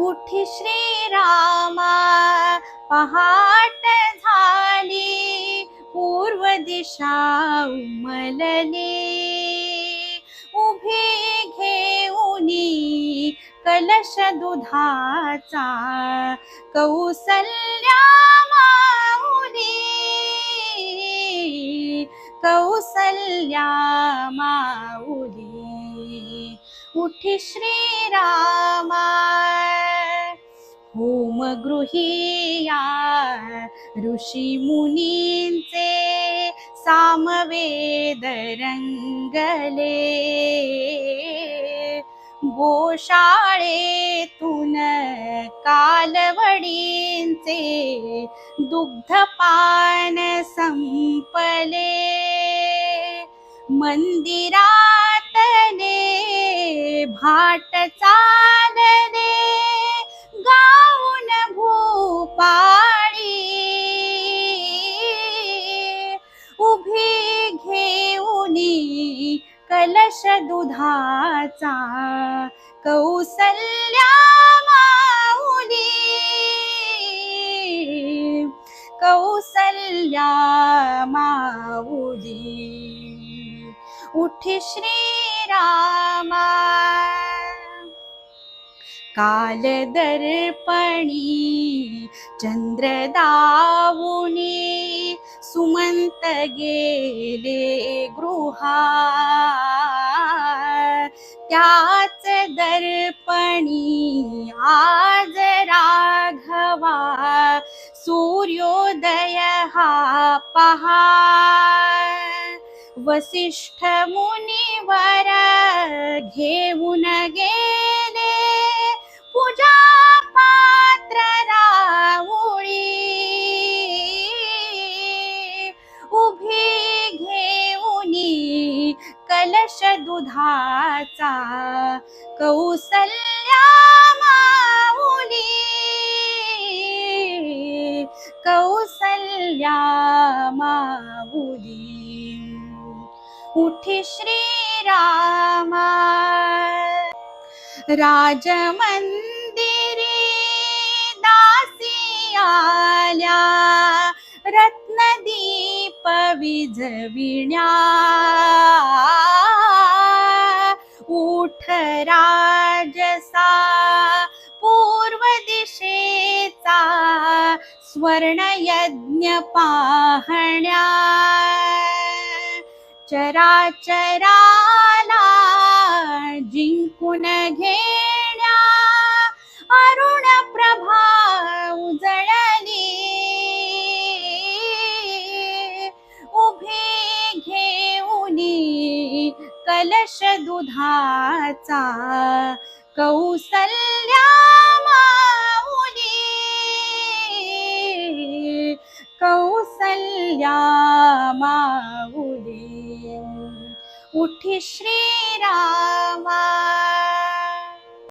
उठी श्रीरामा पहाट झाली पूर्व दिशा उमलली. उभी घेऊनी कलश दुधाचा कौसल्या माऊली. कौसल्या माऊली. उठी श्रीरामा रामा गृहिया ऋषी मुनींचे सामवेद रंगले गोशाळेतून कालवडींचे दुग्धपान संपले. मंदिरातले भाट चालले. पाळी उभी घेऊनी कलश दुधाचा कौसल्या माऊली. कौसल्या माऊली. उठी श्रीरामा. काल दर्पणी चंद्र दावुनी सुमंत गेले गृहा त्याच दर्पणी आज राघवा सूर्योदय हा पहा वसिष्ठ मुनिवर घेऊन गे कलश दुधाचा कौसल्या माऊली. कौसल्या माऊली. उठी श्रीरामा. राजमंदिरी दासी आल्या. रत्नदीप विझविण्या. उठ राजसा पूर्व दिशेचा स्वर्ण यज्ञ पाहण्या चराचराला कलश दुधाचा कौसल्या माऊली. कौसल्या माऊली. उठी श्रीरा